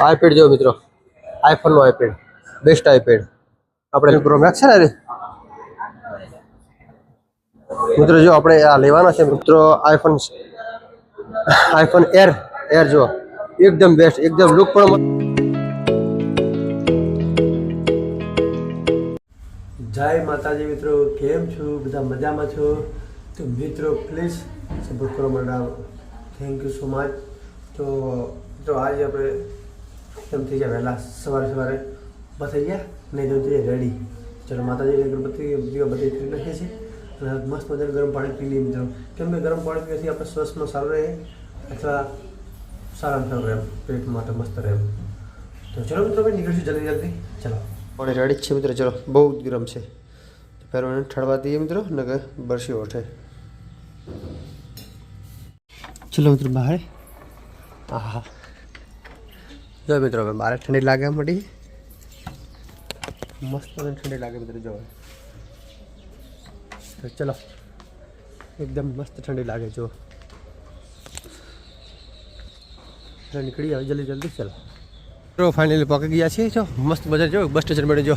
iPad જો મિત્રો iPhone નો આઈપેડ બેસ્ટ આઈપેડ આપણે પ્રો મેક્સ છે ને મિત્રો જો આપણે આ લેવાના છે મિત્રો આઈફોન આઈફોન એર એર જો એકદમ બેસ્ટ એકદમ લુક પણ જય માતાજી મિત્રો કેમ છો બધા મજામાં છો તો મિત્રો પ્લીઝ સપોર્ટ કરો madam thank you so much तो जो आज आप एकदम थी जाए वह सवेरे सवेरे बताइए नहीं तो थी रेडी चलो माता जी ने गणपति बताई थी रखे थे तो मस्त मजा गर्म पानी पी ली मित्रों क्यों मैं गर्म पानी पी आप स्वस्थ में सारा रहे अच्छा सारा मतलब रहे पेट माता मस्त रहे तो चलो मित्रों में निकल जल्दी जल्दी चलो पानी रेडी छे मित्र चलो बहुत गर्म से तो फिर उन्हें ठड़वा दिए मित्रों नगर बरसी उठे चलो मित्रों बाहर હા જો મિત્રો હવે મારે ઠંડી લાગે મળી મસ્ત ઠંડી લાગે મિત્રો જો ચલો એકદમ મસ્ત ઠંડી લાગે જો નીકળી આવે જલ્દી જલ્દી ચલો મિત્રો ફાઇનલી પકી ગયા છીએ જો મસ્ત મજા જો બસ સ્ટેશન બની જો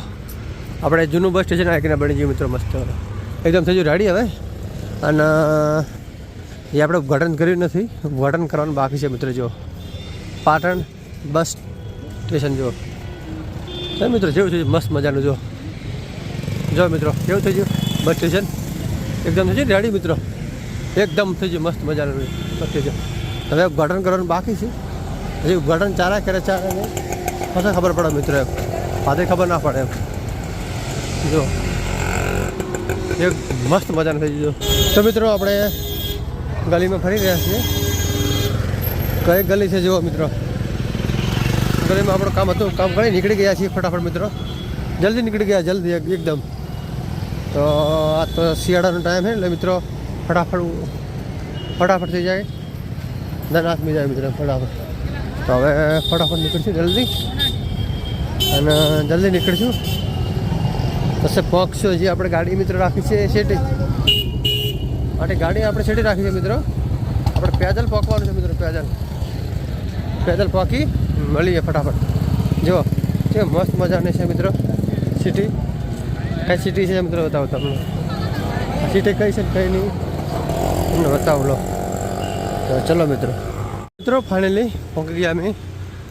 આપણે જૂનું બસ સ્ટેશન આવી આકીને બની ગયું મિત્રો મસ્ત એકદમ થઈ ગયું રેડી હવે અને એ આપણે ઉદઘાટન કર્યું નથી ઉદઘાટન કરવાનું બાકી છે મિત્રો જો પાટણ બસ સ્ટેશન જુઓ ચાલ મિત્રો જેવું થયું મસ્ત મજાનું જો જો મિત્રો કેવું થઈ ગયું બસ સ્ટેશન એકદમ થઈ ગયું રેડી મિત્રો એકદમ થઈ ગયું મસ્ત મજાનું બસ સ્ટેશન તમે ઉદઘાટન કરવાનું બાકી છે હજી ઉદઘાટન ચારા કરે ચારા ને પછી ખબર પડે મિત્રો એમ આજે ખબર ના પડે એમ જો એક મસ્ત મજાનું થઈ ગયું તો મિત્રો આપણે ગલીમાં ફરી રહ્યા છીએ કઈ ગલી છે જુઓ મિત્રો ગલીમાં આપણું કામ હતું કામ કરી નીકળી ગયા છીએ ફટાફટ મિત્રો જલ્દી નીકળી ગયા જલ્દી એકદમ તો આ તો શિયાળાનો ટાઈમ છે એટલે મિત્રો ફટાફટ ફટાફટ થઈ જાય ધનાથ મી જાય મિત્રો ફટાફટ તો હવે ફટાફટ નીકળશું જલ્દી અને જલ્દી નીકળશું પછી પક્ષો જે આપણે ગાડી મિત્રો રાખી છે શેટી માટે ગાડી આપણે શેટી રાખી છે મિત્રો આપણે પેદલ પકવાનું છે મિત્રો પેદલ પેદલ પાકી મળીએ ફટાફટ જો કે મસ્ત મજાની છે મિત્રો સિટી કઈ સિટી છે મિત્રો બતાવું તમને સિટી કઈ છે કઈ નહીં તમને બતાવું લો તો ચલો મિત્રો મિત્રો ફાઇનલી પહોંચી ગયા અમે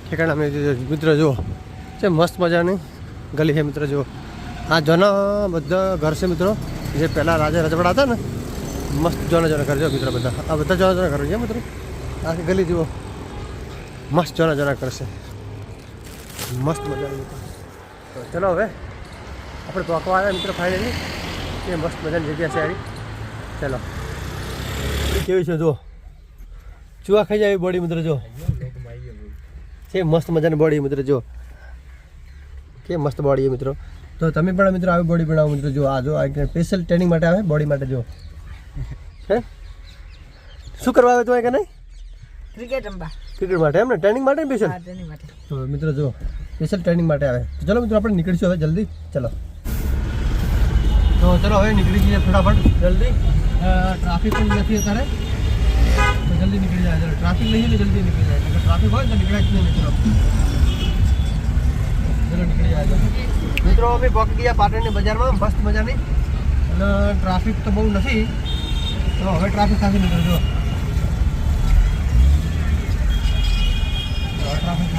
ઠેકાણા અમે મિત્રો જુઓ છે મસ્ત મજાની ગલી છે મિત્રો જુઓ આ જના બધા ઘર છે મિત્રો જે પહેલાં રાજા રજવાડા હતા ને મસ્ત જોના જોના ઘર જો મિત્રો બધા આ બધા જોના જોના ઘર છે મિત્રો આ ગલી જુઓ મસ્ત જણા જણા કરશે મસ્ત મજાનું તો ચલો હવે આપણે પહોંચવા આવ્યા મિત્રો ફાઇનલી એ મસ્ત મજાની જગ્યા છે આવી ચલો કેવી છે જો ચૂવા ખાઈ જાય બોડી મિત્ર જો છે મસ્ત મજાની બોડી મિત્ર જો કે મસ્ત બોડી મિત્રો તો તમે પણ મિત્રો આવી બોડી બનાવો મિત્રો જો આ જો સ્પેશિયલ ટ્રેનિંગ માટે આવે બોડી માટે જો હે શું કરવા આવે તો કે નહીં ક્રિકેટ રમવા ક્રિકેટ માટે એમ ને ટ્રેનિંગ માટે સ્પેશિયલ ટ્રેનિંગ માટે તો મિત્રો જો સ્પેશિયલ ટ્રેનિંગ માટે આવે તો ચલો મિત્રો આપણે નીકળીશું હવે જલ્દી ચલો તો ચલો હવે નીકળી જઈએ ફટાફટ જલ્દી ટ્રાફિક પણ નથી અત્યારે તો જલ્દી નીકળી જાય ટ્રાફિક લઈએ ને જલ્દી નીકળી જાય ટ્રાફિક હોય તો નીકળાય જ નહીં મિત્રો ચલો નીકળી જાય મિત્રો અમે પહોંચી ગયા પાટણની બજારમાં મસ્ત મજાની અને ટ્રાફિક તો બહુ નથી તો હવે ટ્રાફિક સાથે નીકળજો ટ્રાફિક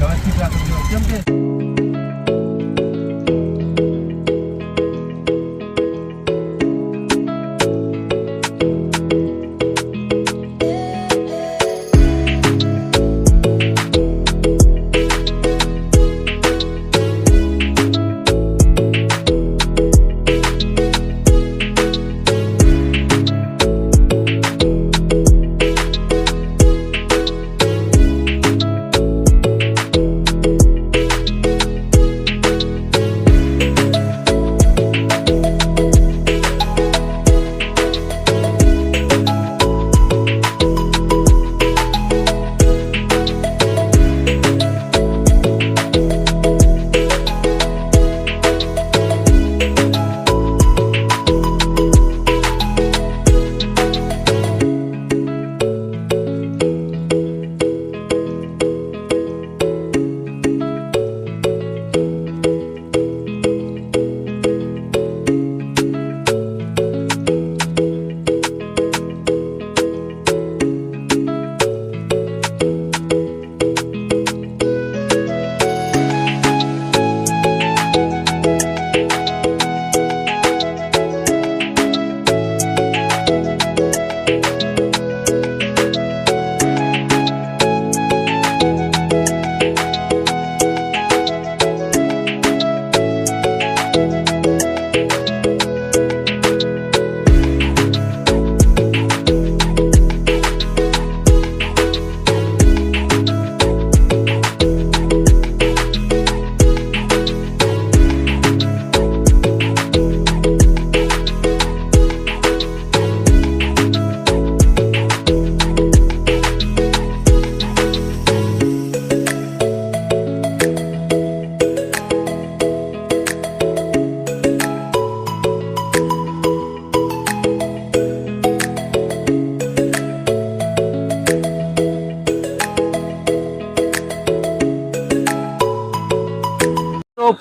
હવે થી ટ્રાફિક કેમ કે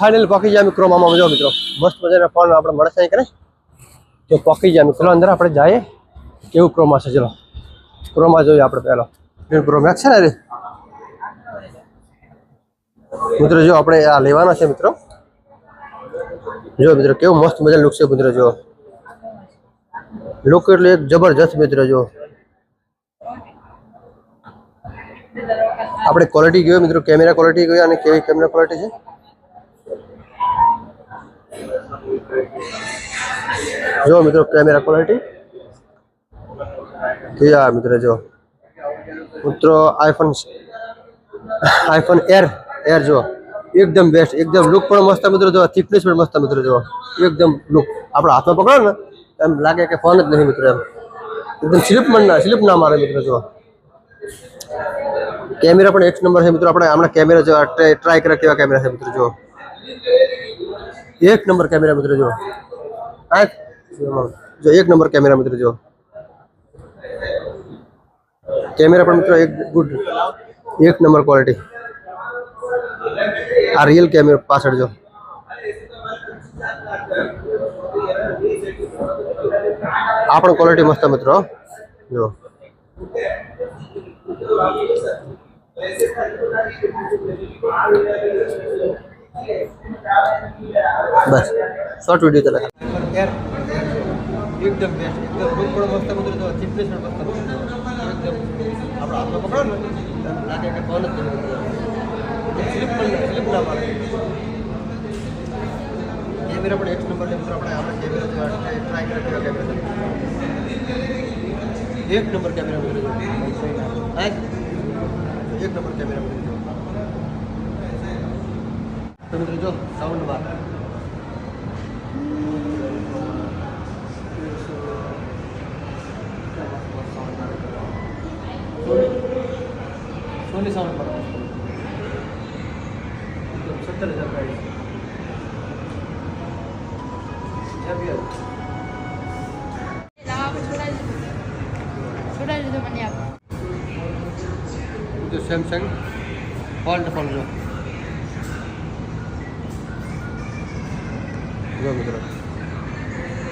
ફાઇનલ પકી જાય મિત્રો મામા જો મિત્રો મસ્ત મજાના ફોન આપણે મળશે કરે તો પકી જાય મિત્રો અંદર આપણે જઈએ કેવું ક્રોમા છે ચલો ક્રોમા જોઈએ આપણે પહેલો પ્રો મેક્સ છે ને અરે મિત્રો જો આપણે આ લેવાના છે મિત્રો જો મિત્રો કેવું મસ્ત મજા લુક છે મિત્રો જો લુક એટલે એક જબરજસ્ત મિત્રો જો આપણે ક્વોલિટી જોયું મિત્રો કેમેરા ક્વોલિટી જોઈ અને કેવી કેમેરા ક્વોલિટી છે જો મિત્રો કેમેરા ક્વોલિટી કે આ મિત્રો જો પુત્ર આઈફોન આઈફોન એર એર જો एकदम બેસ્ટ एकदम લુક પણ મસ્તા મિત્રો જો થિક્નેસ પણ મસ્તા મિત્રો જો एकदम લુક આપણ હાથો પકણો ને એમ લાગે કે ફોન જ નહીં મિત્રો एकदम સ્લિપ મન સ્લિપ ના મારે મિત્રો જો કેમેરા પણ એક્સ નંબર છે મિત્રો આપણે આમના કેમેરા જો ટ્રાય કરે કેમેરા છે મિત્રો જો एक नंबर कैमरा मित्र जो जो एक नंबर कैमरा मित्र जो कैमरा पर मित्र एक गुड एक नंबर क्वालिटी आ रियल कैमरा पास जो आप क्वालिटी मस्त है जो बस शॉर्ट वीडियो व्हिडिओ यार एकदम बेस्ट एकदम बहुत बड़ा मस्त मंदिर तो अच्छी प्लेस है मस्त एकदम आप लोग पकडा ना के नाट्याकडे पाहूनच स्लिप पण स्लिप ना मार ये मेरा बड़ा एक्स नंबर लेकर अपने आप लेवलवर आपण आपण ट्राई ट्राय करत ठेवा हैं एक नंबर कैमरा कॅमेरा वगैरे एक नंबर कैमरा कॅमेरा તો મિત્રો જો સાઉન્ડ બાર સોની સાઉન્ડ બાર સત્તર હજાર પ્રાઇસ છોડાવી દીધો મને આપ સેમસંગ જો મિત્રો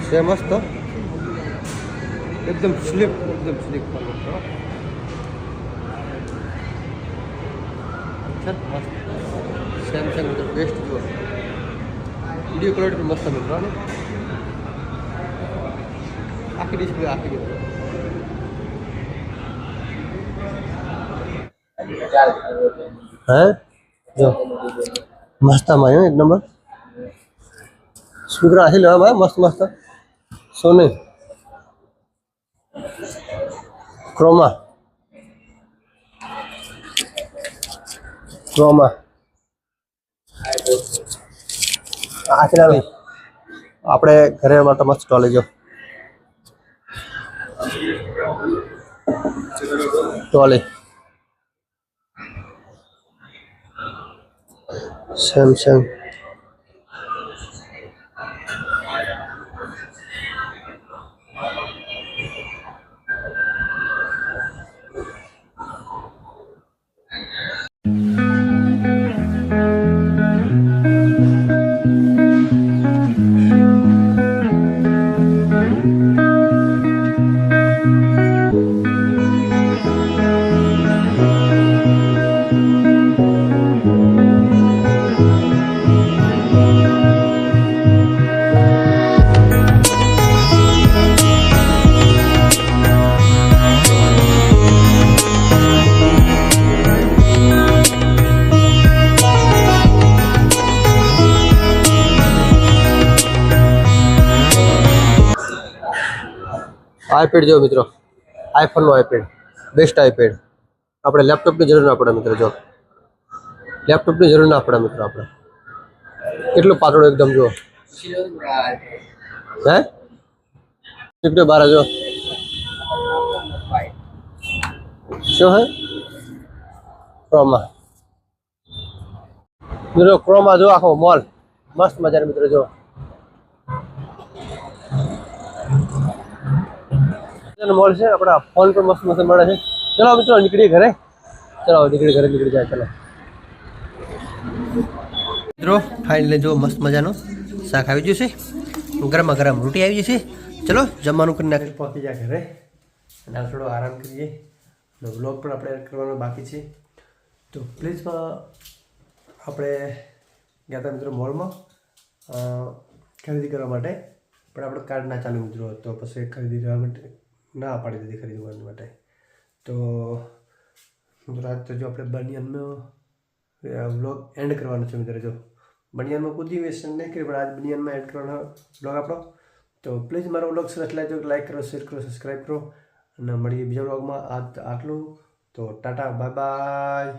છે મસ્ત એકદમ સ્લીપ એકદમ સ્લીપ સેમસંગ મિત્રો બેસ્ટ જુઓ વિડીયો ક્વોલિટી મસ્ત મિત્રો ને આખી ડિસ્પ્લે આખી મિત્રો હે જો મસ્ત માં એક નંબર स्पीकर आ भाई मस्त मस्त सोनी क्रोमा क्रोमा आखिर भाई आप घरे मस्त टॉलेज टॉलेज सैमसंग आईपेड जो मित्रों आईफोन नो आईपेड बेस्ट आईपेड अपने लैपटॉप की जरूर न पड़े मित्रों जो लैपटॉप की जरूर न पड़े मित्रों अपने कितलो पातळो एकदम जो है टिकटे बारे जो शो है क्रोमा मित्रों क्रोमा जो आखो मॉल मस्त मजा है मित्रों जो અને મોલ આપણા ફોન પર મસ્ત મસ્ત મળે છે ચલો મિત્રો નીકળીએ ઘરે ચલો નીકળી ઘરે નીકળી જાય ચલો મિત્રો ફાઇનલી જો મસ્ત મજાનો શાક આવી ગયું છે ગરમા ગરમ રોટી આવી ગઈ છે ચલો જમવાનું કરી નાખી પહોંચી જાય ઘરે અને થોડો આરામ કરીએ અને વ્લોગ પણ આપણે કરવાનો બાકી છે તો પ્લીઝ આપણે ગયા હતા મિત્રો મોલમાં ખરીદી કરવા માટે પણ આપણો કાર્ડ ના ચાલુ મિત્રો તો પછી ખરીદી કરવા માટે ના પાડી દીધી ખરીદવાની માટે તો રાત જો આપણે બનિયાનમાં વ્લોગ એન્ડ કરવાનો છે મિત્રો જો બનિયાનમાં કોઈ દિવસ નહીં કરી પણ આજ બનિયાનમાં એડ કરવાનો બ્લોગ આપણો તો પ્લીઝ મારો વ્લોગ સરસ લાગજો લાઈક કરો શેર કરો સબસ્ક્રાઈબ કરો અને મળીએ બીજા વ્લોગમાં આટલું તો ટાટા બાય બાય